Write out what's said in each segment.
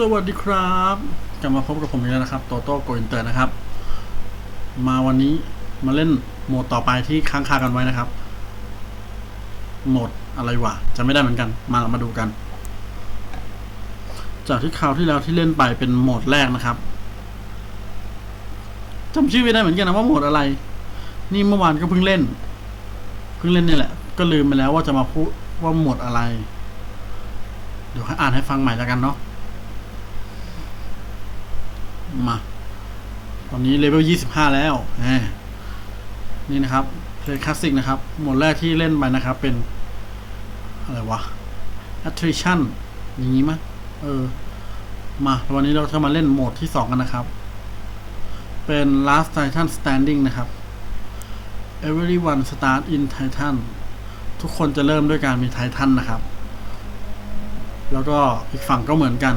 สวัสดีครับกลับมาพบกับผมอีกแล้วนะครับโตโต้โกอินเตอร์นะครับ มาวันนี้มาเล่นโหมดต่อไปที่ค้างคากันไว้นะครับ โหมดอะไรวะจะไม่ได้เหมือนกัน มาเรามาดูกัน จากที่คราวที่แล้วที่เล่นไปเป็นโหมดแรกนะครับจำชื่อไม่ได้เหมือนกันนะว่าโหมดอะไร นี่เมื่อวานก็เพิ่งเล่น เพิ่งเล่นนี่แหละ ก็ลืมไปแล้วว่าจะมาพูดว่าโหมดอะไร เดี๋ยวให้อ่านให้ฟังใหม่แล้วกันเนาะ มา ตอนนี้เลเวลยี่สิบห้าแล้วนี่นะครับเพลย์คลาสสิกนะครับโหมดแรกที่เล่นไปนะครับ เป็น อะไรวะ attrition อย่างนี้มั้ยเออ มา วันนี้เราจะมาเล่นโหมดที่สองกันนะครับ เป็น last titan standing นะครับ everyone start in titan ทุกคนจะเริ่มด้วยการมีไททันนะครับ แล้วก็อีกฝั่งก็เหมือนกัน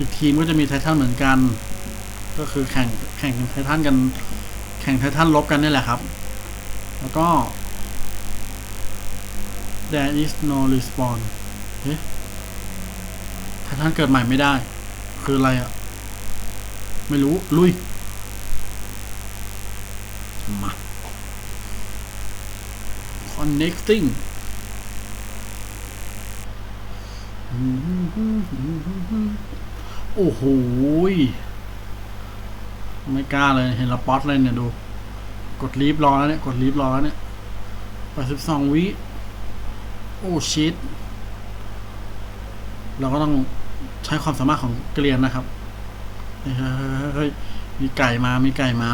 อีกทีมก็จะมีไททันเหมือนกัน ก็คือแข่งแข่งไททันกัน แข่งไททันลบกันนี่แหละครับ แล้วก็ there is no respawn เฮ้ไททันเกิดใหม่ไม่ได้ คืออะไรอะไม่รู้ ลุย มา connecting โอ้โหไม่กล้าเลย เห็นละป๊อตเลยเนี่ยดู กดลีฟรอแล้วเนี่ย กดลีฟรอแล้วเนี่ยแปดสิบสองวิ โอ้ชิตเราก็ต้องใช้ความสามารถของเกลียนนะครับเฮ้ยเฮ้ยเฮ้ยเฮ้ย มีไก่มา มีไก่มา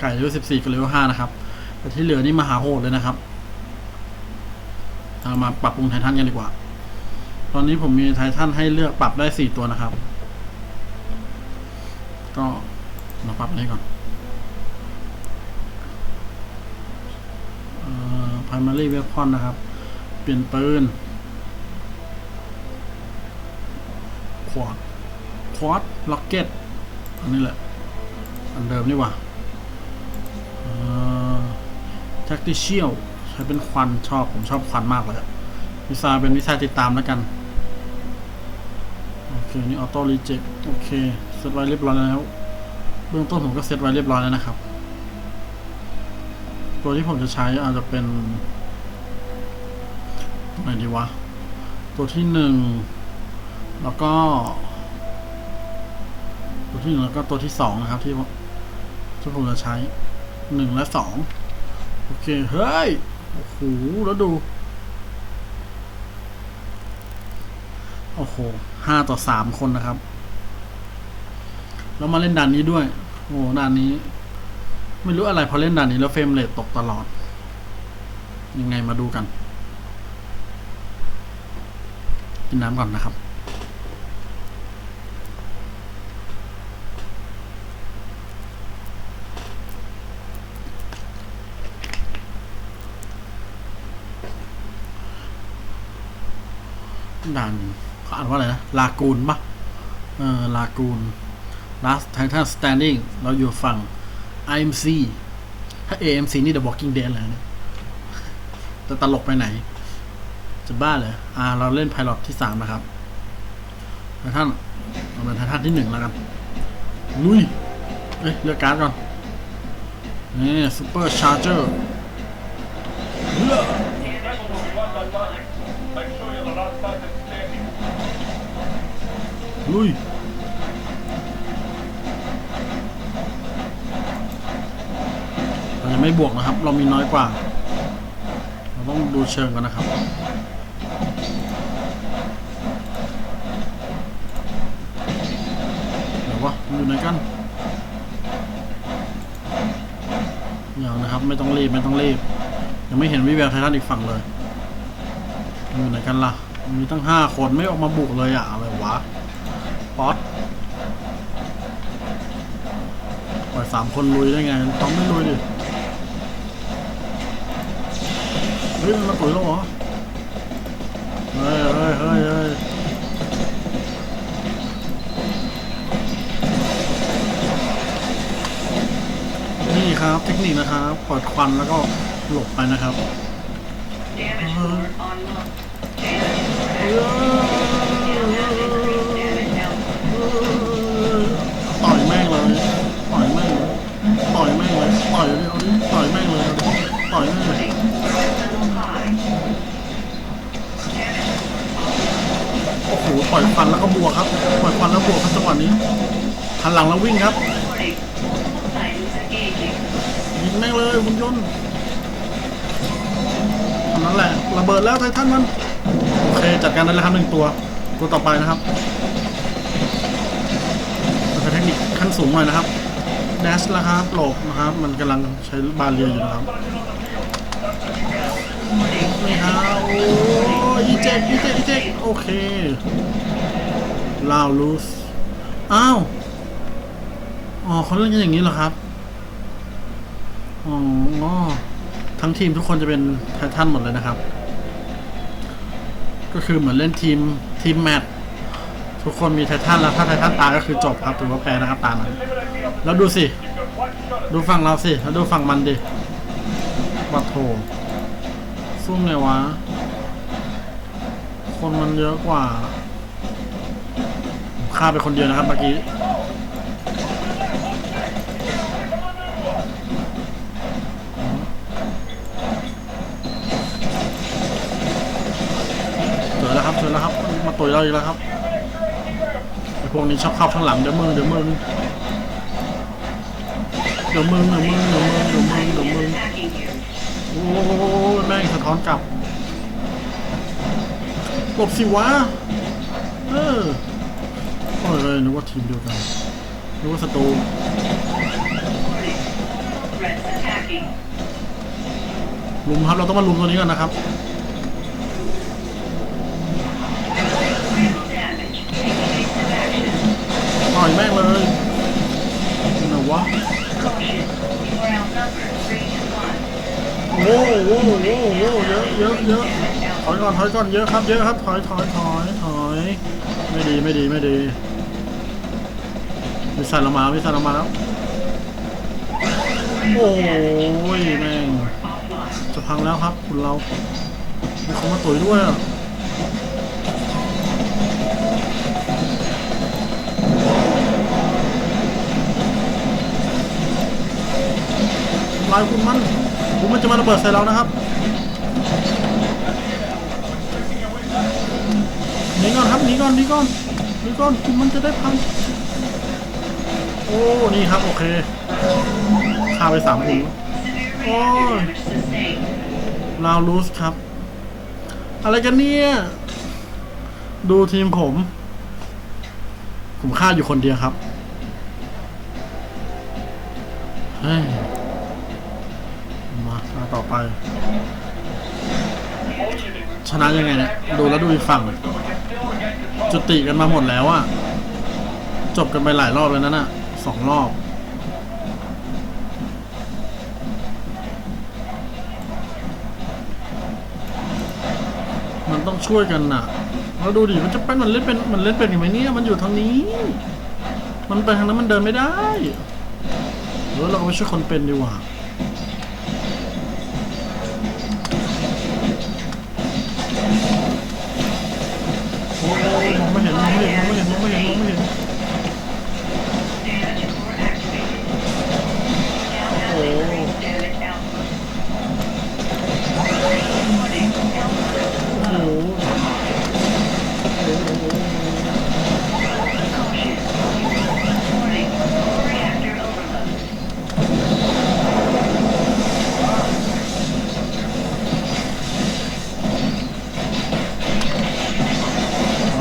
ไก่เลเวลสิบสี่กับเลเวลห้านะครับ แต่ที่เหลือนี่มหาโหดเลยนะครับ เรามาปรับปรุงไททันกันดีกว่า ตอนนี้ผมมีไททันให้เลือกปรับได้สี่ตัวนะครับ ก็มาปรับนี้ก่อนเอ่อ primary weapon นะครับ เปลี่ยนปืน ขวดควอดล็อกเก็ตอันนี้แหละ อันเดิมนี่ว่าแท็กติเชียลใช้เป็นควันชอบ ผมชอบควันมากเลยวิซาเป็นวิชาติดตามแล้วกัน โอเคนี่ออโต้รีเจ็คโอเคเซตไว้เรียบร้อยแล้ว เบื้องต้นผมก็เซตไว้เรียบร้อยแล้วนะครับ ตัวที่ผมจะใช้อาจจะเป็นตัวไหนดีวะ ตัวที่หนึ่งแล้วก็ ตัวที่หนึ่งแล้วก็ตัวที่สองนะครับ ที่ที่ผมจะใช้หนึ่งและสองโอเค เฮ้ย โอ้โห แล้วดู โอ้โหห้าต่อสามคนนะครับ แล้วมาเล่นด่านนี้ด้วย โอ้โหด่านนี้ ไม่รู้อะไรพอเล่นด่านนี้แล้วเฟรมเรทตกตลอด ยังไงมาดูกัน กินน้ำก่อนนะครับด่าน เขาอ่านว่าอะไรนะ ลากูนปะเออ ลากูน last titan standing เราอยู่ฝั่ง IMC ถ้า AMC นี่ The Walking Dead เลยเนี่ยจะตลกไปไหน จะบ้าเลยอ่า เราเล่น Pilot ที่สามนะครับไททันเราเป็นไททันที่หนึ่งแล้วกันลุยเอ้ยเลือกการ์ดก่อนนี่ Super Charger เลุยเราจะไม่บวกนะครับ เรามีน้อยกว่า เราต้องดูเชิงกันนะครับเดี๋ยววะอยู่ไหนกันอย่างนะครับ ไม่ต้องรีบไม่ต้องรีบ ยังไม่เห็นวิแววไททันอีกฝั่งเลยอยู่ไหนกันล่ะ มีตั้งห้าคนไม่ออกมาบุกเลยอะอะไรวะ ป๊อตปล่อยสามคนลุยได้ไงต้องไม่ลุยดิเฮ้ยมันมาตุ๋ยแล้วเหรอเฮ้ยเฮ้ยเฮ้ยเฮ้ยครับเทคนิคนะครับปล่อยควันแล้วก็หลบไปนะครับ Damage floor on ล่อยเลยเอาดิต่อยแม่งเลยเอาดิต่อยแม่งเลยโอ้โหปล่อยควันแล้วก็บวกครับ ปล่อยควันแล้วบวกครับจังหวะนี้หันหลังแล้ววิ่งครับยิงแม่งเลยหุ่นยนต์นั้นแหละระเบิดแล้วไททันมันโอเคจัดการได้แล้วครับหนึ่งตัว ตัวต่อไปนะครับเป็นเทคนิคขั้นสูงหน่อยนะครับ แดชแล้วครับหลบนะครับ มันกำลังใช้บาเรียอยู่นะครับนี่ครับโอ้ยอีเจ็กอีเจ็กอีเจ็กโอเคลาวลูสอ้าวอ๋อเขาเล่นกันอย่างนี้เหรอครับอ๋อทั้งทีมทุกคนจะเป็นไททันหมดเลยนะครับ ก็คือเหมือนเล่นทีมทีมแมตช์ทุกคนมีไททันแล้วถ้าไททันตายก็คือจบครับถือว่าแพ้นะครับตานั้น แล้วดูสิ ดูฝั่งเราสิ แล้วดูฝั่งมันดิบัตโถซุ่มไงวะ คนมันเยอะกว่าฆ่าไปคนเดียวนะครับเมื่อกี้เจอแล้วครับเจอแล้วครับ มาต่อยเราอีกแล้วครับไอพวกนี้ชอบเข้าข้างหลังเดี๋ยวมึงเดี๋ยวมึง ดี๋ยวมึงเดี๋ยวมึงเดี๋ยวมึงเดี๋ยวมึงเดี๋ยวมึงโอ้แม่งสะท้อนกลับหลบสิวะ เออโอ้ยเลยนึกว่าทีมเดียวกันนึกว่าศัตรูลุมครับเราต้องมาลุมตัวนี้ก่อนนะครับต่อยแม่งเลยไหนวะ โอ้โหโอ้โหโอ้โหเยอะเยอะเยอะถอยก่อนถอยก่อนเยอะครับเยอะครับถอยถอยถอยถอยไม่ดีไม่ดีไม่ดีมีสัตว์เรามามีสัตว์เรามาแล้วโอ้ยแม่งจะพังแล้วครับ คุณเรามีคนมาตุ๋ยด้วยอะายคุณมันคุณมันจะมาระเบิดใส่เรานะครับหนีก่อนครับหนีก่อนหนีก่อนหนีก่อนคุณมันจะได้พังโอ้นี่ครับโอเคฆ่าไปสามหู Severe reactor damage sustained. ลาวลูสครับ อะไรกันเนี่ย ดูทีมผม ผมฆ่าอยู่คนเดียวครับเฮ้ย ไป ชนะยังไงเนี่ย ดูแล้วดูอีกฝั่งจุติกันมาหมดแล้วอะจบกันไปหลายรอบแล้วนั่นน่ะสองรอบมันต้องช่วยกันน่ะเราดูดิมันจะไปมันเล่นเป็นมันเล่นเป็นอยังไงเนี่ยมันอยู่ทางนี้ มันไปทางนั้นมันเดินไม่ได้เออเราก็ไปช่วยคนเป็นดีกว่า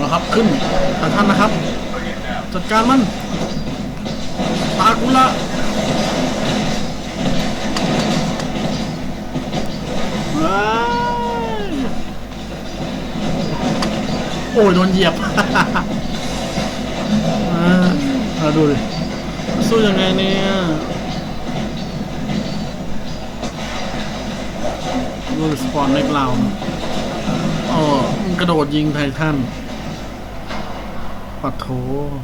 ะครับ ขึ้นทางท่านนะครับ จัดการมัน ตากุละโอ้ยโดนเหยียบอ่าเอาดูดิสู้ยังไงเนี่ยดูสปอนเล็กเราอ๋อกระโดดยิงไททัน ปัดโถ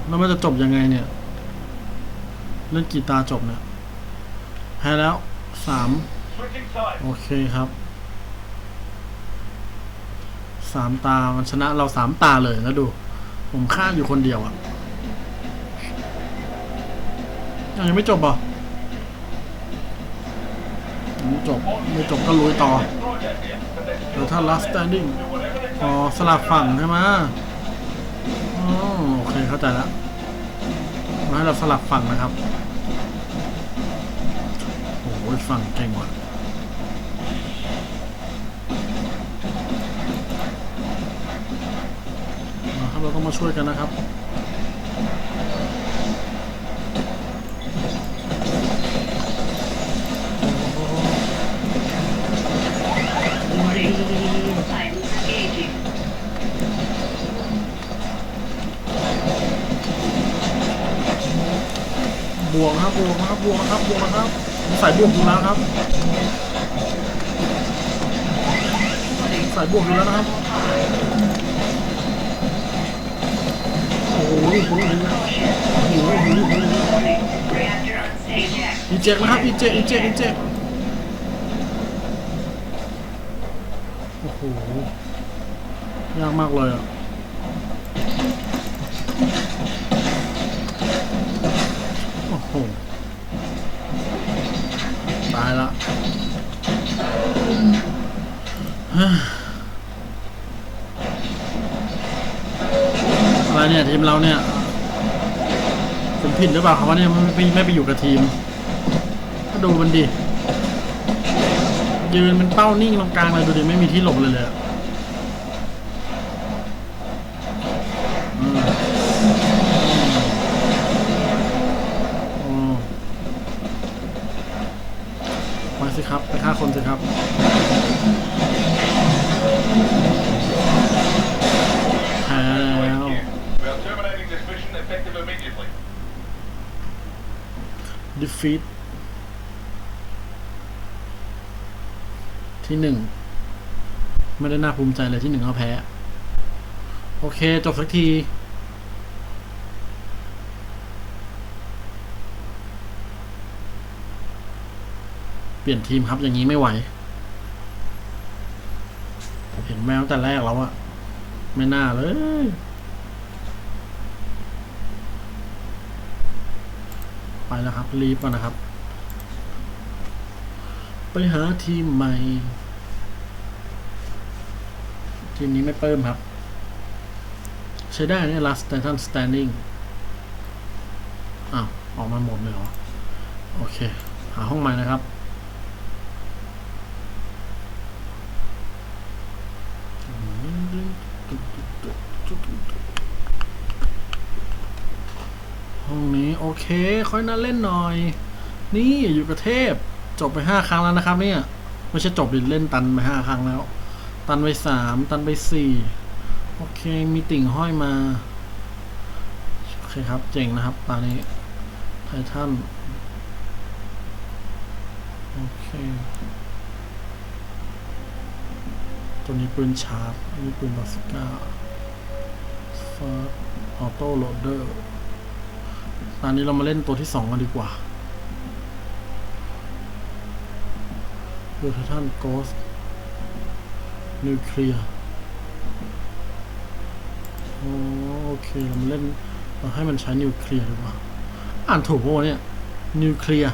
แล้วมันจะจบยังไงเนี่ย เล่นกีตาจบเนี่ยแพ้แล้วสามโอเคครับสามตา มันชนะเราสามตาเลยแล้วดู ผมฆ่าอยู่คนเดียวอะ่ะยังไม่จบอะไม่จบ ไม่จบก็ลุยต่อ Project here. But there's เดี๋ยวถ้า last standing อ๋อสลับฝั่งใช่ไหม อ๋อโอเคเข้าใจแล้วมาให้เราสลับฝั่งนะครับ โอ้ยฝั่งเก่งว่ะมาครับเราต้องมาช่วยกันนะครับ บวกนะครับบวกนะครับบวกนะครับบวกนะครับใส่บวกอยู่แล้วครับใส่บวกอยู่แล้วนะครับโอ้โหโอ้โห Caution. Warning. Reactor unsafe. Check. อีเจกนะครับอีเจ็กอีเจ็กอีเจกโอ้โหยากมากเลยอะ อะไรเนี่ยทีมเราเนี่ยผมผิดหรือเปล่าครับว่าเนี่ยไม่ไม่ไม่ไปอยู่กับทีมก็ดูมันดิยืนเป็นเป้านิ่งตรงกลางเลยดูดิไม่มีที่หลบเลยเลยอืมอืมไปสิครับไปฆ่าคนสิครับ defeat ที่หนึ่ง ไม่ได้น่าภูมิใจเลยที่หนึ่งเขาแพ้ โอเค จบสักที เปลี่ยนทีมครับอย่างนี้ไม่ไหวเห็น แมวแต่แรกแล้วอะไม่น่าเลย ไปแล้วครับ รีบก่อนนะครับ ไปหาทีมใหม่ ทีมนี้ไม่เปิ่มครับ ใช้ได้เนี่ย last titan standing อ้าว ออกมาหมดเลยเหรอ โอเค หาห้องใหม่นะครับ ห้องนี้ โอเค ค่อยน่าเล่นหน่อย นี่อยู่กับเทพจบไปห้าครั้งแล้วนะครับ เนี่ย ไม่ใช่จบดิเล่นตันไปห้าครั้งแล้ว ตันไปสามตันไปสี่โอเค มีติ่งห้อยมา โอเคครับ เจ๋งนะครับ ตอนนี้ ไททัน โอเค ตัวนี้ปืนชาร์จอันนี้ปืนบาสก้าฟาร์ออโต้โหลดเดอร์ ตอนนี้เรามาเล่นตัวที่สองกันดีกว่าดูท่านโกสนิวเคลียร์โอเคเรามาเล่นเราให้มันใช้นิวเคลียร์ดีกว่า อ่านถูกปะวะเนี่ยนิวเคลียร์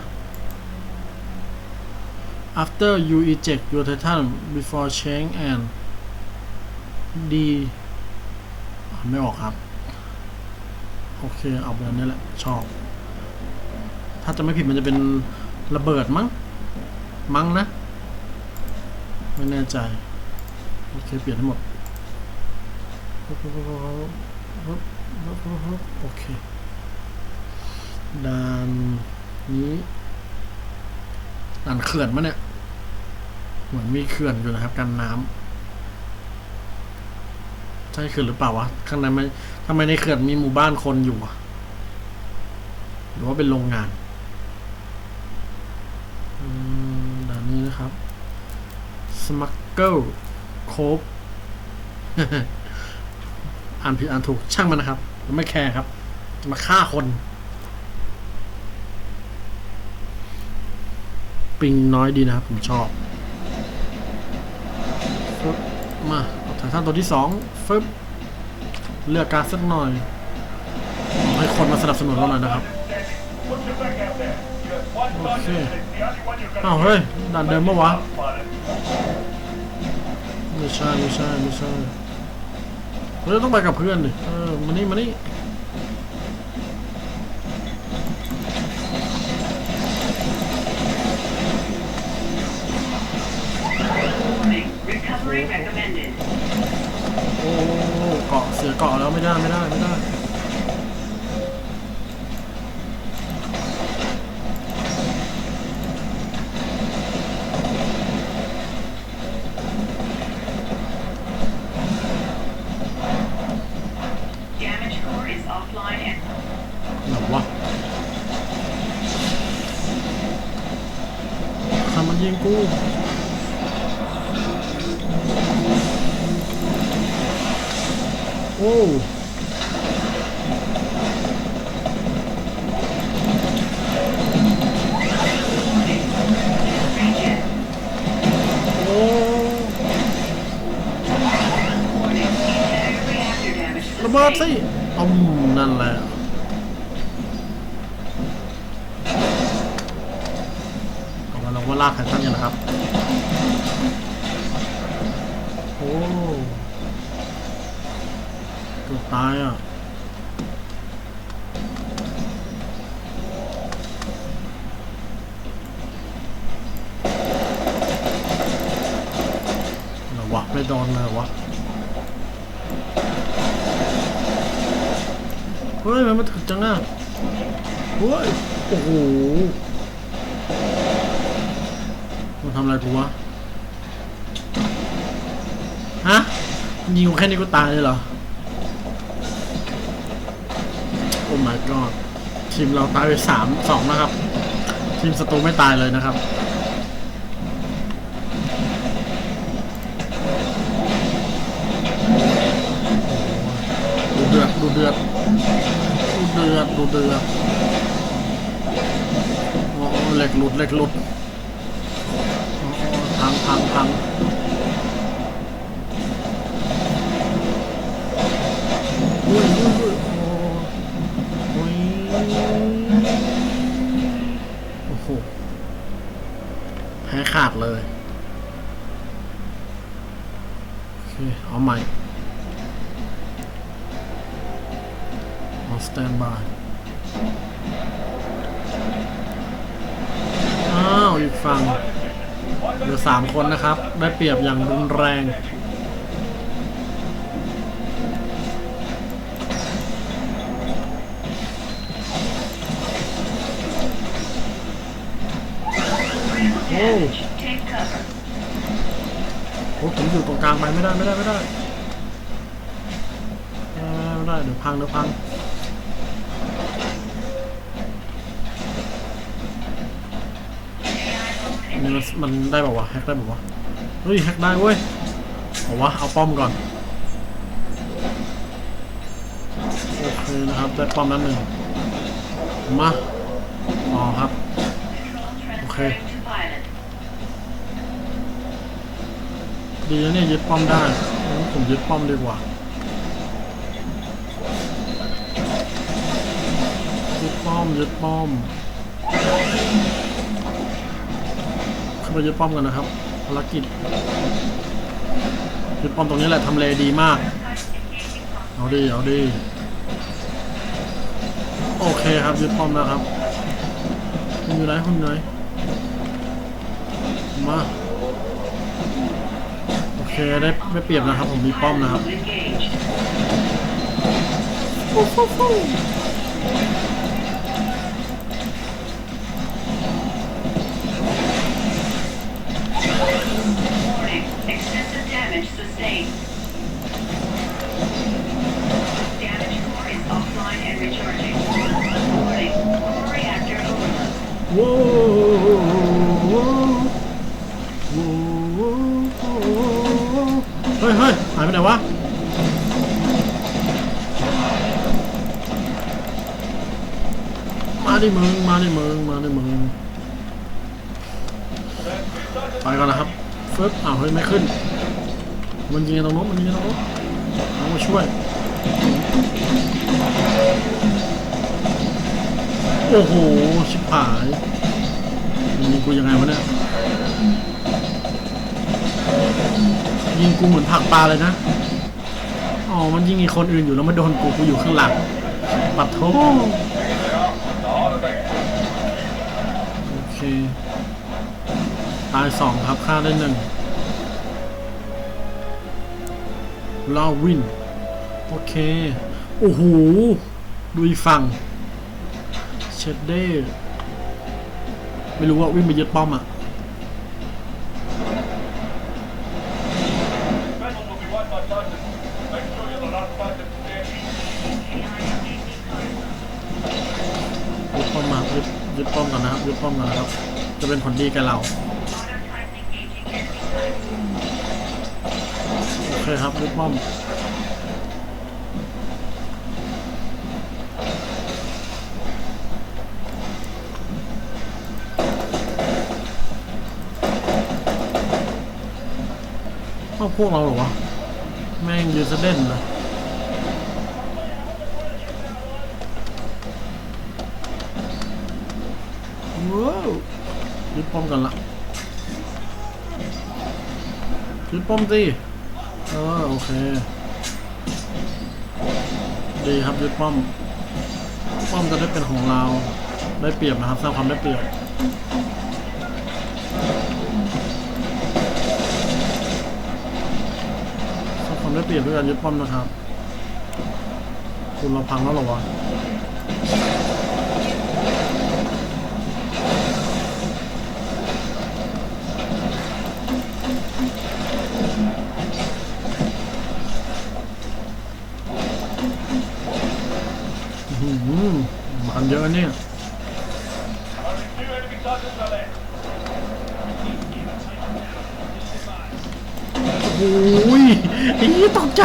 after you eject your titan before change and d ไม่ออกครับ โอเคเอาแบบนี้แหละ ชอบ ถ้าจะไม่ผิดมันจะเป็นระเบิดมั้ง มั้งนะ ไม่แน่ใจ โอเค เปลี่ยนให้หมด โอเคด่านนี้ด่านเขื่อนมะเนี่ย เหมือนมีเขื่อนอยู่นะครับกันน้ำ ช่เขื่อนหรือเปล่าวะ ข้างในไม่ทำไมในเขื่อนมีหมู่บ้านคนอยู่อะหรือว่าเป็นโรงงานอืมด่านนี้นะครับสมัคเกิลโคบอ่านผิดอ่านถูกช่างมันนะครับ ไม่แคร์ครับจะมาฆ่าคน ปิงน้อยดีนะครับผมชอบ มา ทางท่านตัวที่สองฟึบเลือกการดสักหน่อย ให้คนมาสนับสนุนเราหน่อยนะครับ โอเคอ้าวเฮ้ยด่านเดิมปะวะไม่ใช่ไม่ใช่ไม่ใช่เราต้องไปกับเพื่อนดิเออมานี่มานี่ Warning. Recovery recommended. โอ้ เกาะเสียเกาะแล้วไม่ได้ไม่ได้ไม่ได้ ระเบิดสิอืมนั่นแหละเอามาลองว่าลากไททันกันนะครับ โอ้เกือบตายอะรอวะไม่โดนเลยเหรอวะ ฮ้ยมันมาถึกจังอะเฮ้ยโอ้โหมันทำอะไรกูวะฮะยิงกูแค่นี้กูตายเลยเหรอโอ้ my god ทีมเราตายไปสามสองนะครับ ทีมศัตรูไม่ตายเลยนะครับดูเดือดดูเดือด เดือดดูเดือดโอ้เหล็กหลุดเหล็กหลุดพังพังพังอุ้ยอุ้ยอุ้ยโอ้ยโอ้โหแพ้ขาดเลย เอาใหม่ standby อ้าวอีกฝั่งเหลือสามคนนะครับ ได้เปรียบอย่างรุนแรง Critical damage. Take cover. โอ้ผมอยู่ตรงกลางไปไม่ได้ไม่ได้ไม่ได้ไม่ได้เดี๋ยวพังเดี๋ยวพัง อันนี้ มันมันได้แบบว่าวะแฮกได้แบบว่าวะเฮ้ยแฮกได้เว้ยเอาวะเอาป้อมก่อนโอเคนะครับได้ป้อมนั้นหนึ่งมาอ๋อครับ Control Okay. transferring to pilot. ดีนะเนี่ยยึดป้อมได้ผมยึดป้อมดีกว่ายึดป้อมยึดป้อม ไปยึดป้อมกันนะครับภารกิจยึดป้อมตรงนี้แหละทำเลดีมาก เอาดีเอาดีโอเคครับยึดป้อมแล้วครับคุณอยู่ไหนคุณอยู่ไหนมาโอเคได้ไม่เปรียบนะครับผมมีป้อมนะครับ เฮ้ยเฮ้ยหายไปไหนวะ มาดิมึง มาดิมึง มาดิมึง ไปก่อนนะครับฟึบอ้าวเฮ้ยไม่ขึ้น มันยิงตรงโน้นมันยิงตรงโน้นต้องมาช่วย โอ้โห ชิบหายมันยิงกูยังไงวะเนี่ย ยิงกูเหมือนผักปลาเลยนะ อ๋อ มันยิงอีกคนอื่นอยู่แล้วมาโดนกูกูอยู่ข้างหลังปัดโทโอเค ตายสองครับฆ่าได้หนึ่ง ลาวิน โอเค โอ้โห ดูอีกฝั่ง เชดเด้ไม่รู้ว่าวิ่งไปยึดป้อมอะยึดป้อมมายึดยึดป้อมกันนะครับยึดป้อมกันนะครับ จะเป็นผลดีกับเรา โอเคครับยึดป้อมพวกพวกเราหรอวะ แม่งยืนเด่นเลยว้าวยึดป้อมกันละยึดป้อมสิ โอเค ดีครับยึดป้อม ป้อมจะได้เป็นของเรา ได้เปรียบนะครับสร้างความได้เปรียบสร้างความได้เปรียบด้วยการยึดป้อมนะครับ คุณเราพังแล้วเหรอวะ มันเยอะเนี่ยโอ้ยไอ้นี่ตกใจ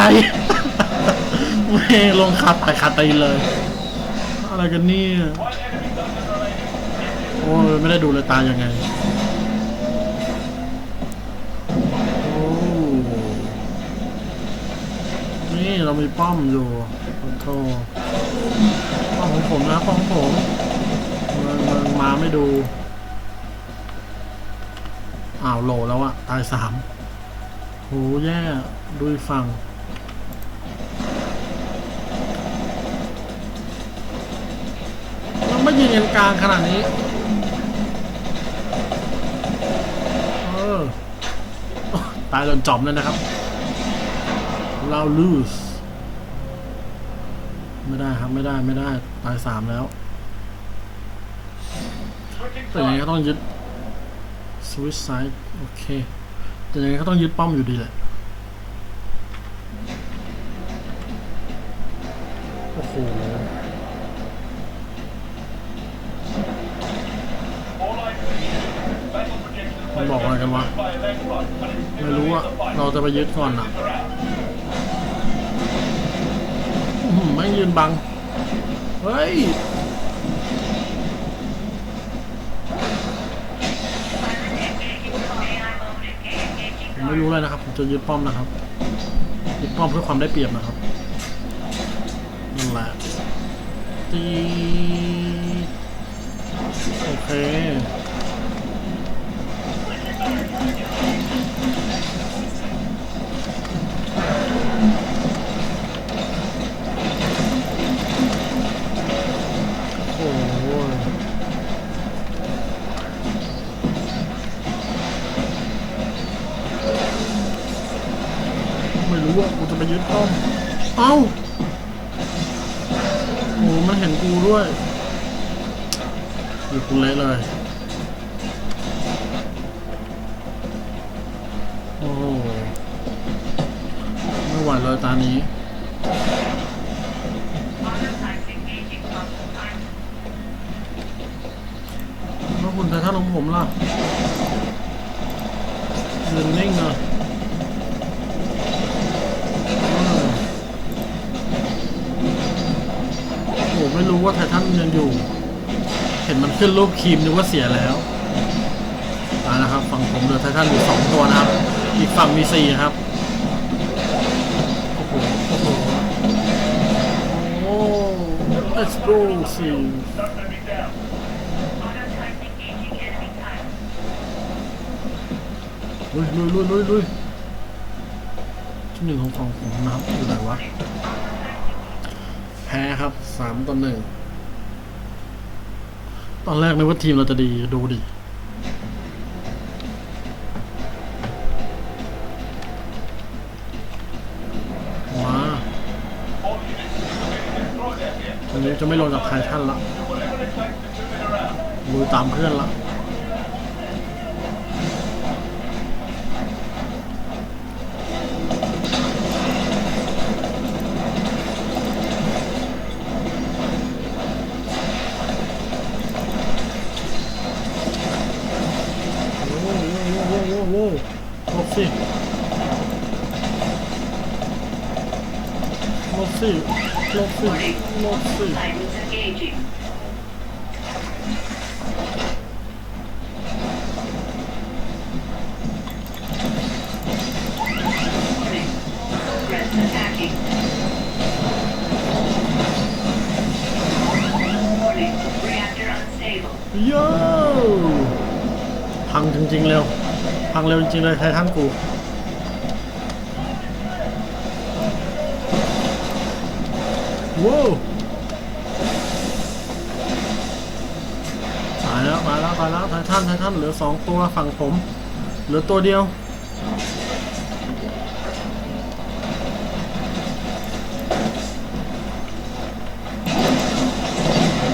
แม่ลงคาตายคาตีเลย อะไรกันเนี่ย โอ้ยไม่ได้ดูเลยตายยังไงโอ้นี่เรามีป้อมอยู่ขอโทษป้ ของผมนะของผมเมืองเมืองมาไม่ดู อ้าวโหลแล้วอะตายสามโหแย่ดูอีกฝั่งมันไม่ยิงกันกลางขนาดนี้ เออ ตายโดนจอมเลยนะครับ เรา lose ไม่ได้ครับไม่ได้ไม่ได้ตายสามแล้วแต่ยังไงก็ต้องยึด switch side โอเคแต่ยังไงก็ต้องยึดป้อมอยู่ดีแหละโอ้โหมันบอกอะไรกันวะ ไม่รู้อะเราจะไปยึดก่อนอะ They're out. อื้อหือ ไม่ยืนบัง เฮ้ย ผมไม่รู้เลยนะครับ ผมจะยึดป้อมนะครับ ยึดป้อมเพื่อความได้เปรียบนะครับนั่นแหละตีโอเค ไปยึดป้อมเอ้าโอ้มันเห็นกูด้วยอยู่กูเละเลยโอ้โหไม่ไหวเลยตานี้ ขึ้นรูปครีมนึกว่าเสียแล้วอานะครับฝั่งผมเหลือไททันอยู่สองตัวนะครับ อีกฝั่งมีสี่ครับโอ้โหโอ้โหโอ้ explosive Start moving down. Autotype engaging enemy type. ลุยลุยลุยลุยลุยที่หนึ่งของฝั่งผมนะครับอยู่ไหนวะแพ้ครับสามต่อหนึ่ง ตอนแรกนึกว่าทีมเราจะดีดูดิมาอันนี้จะไม่ลงจากไททันละมือตามเพื่อนละ โว้ร์ลบสิลบสิลบสิลบสิโย่พังจริงๆเร็ว พังเร็วจริงๆเลยไททันกูว้าวตาแล้วตาแล้วตาแล้วไททันไททันเหลือสองตัวฝั่งผมเหลือตัวเดียว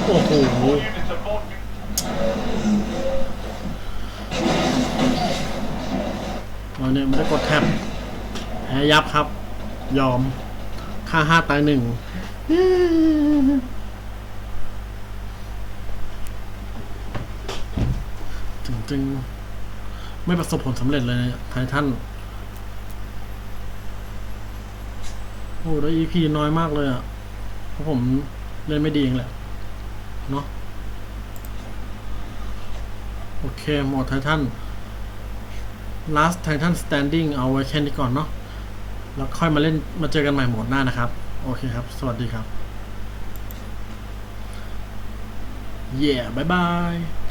โอ้โห เราเนี่ยไม่ได้กดแท็บแพ้ยับครับ ยอม ค่าห้าตายหนึ่งจริงๆ ไม่ประสบผลสำเร็จเลยนะไททันโอ้แล้ว EP น้อยมากเลยอะ เพราะผมเล่นไม่ดีเองแหละ เนาะโอเค หมดไททัน last titan standing เอาไว้แค่นี้ก่อนเนาะแล้วค่อยมาเล่นมาเจอกันใหม่โหมดหน้านะครับ โอเคครับ สวัสดีครับ yeah บายบาย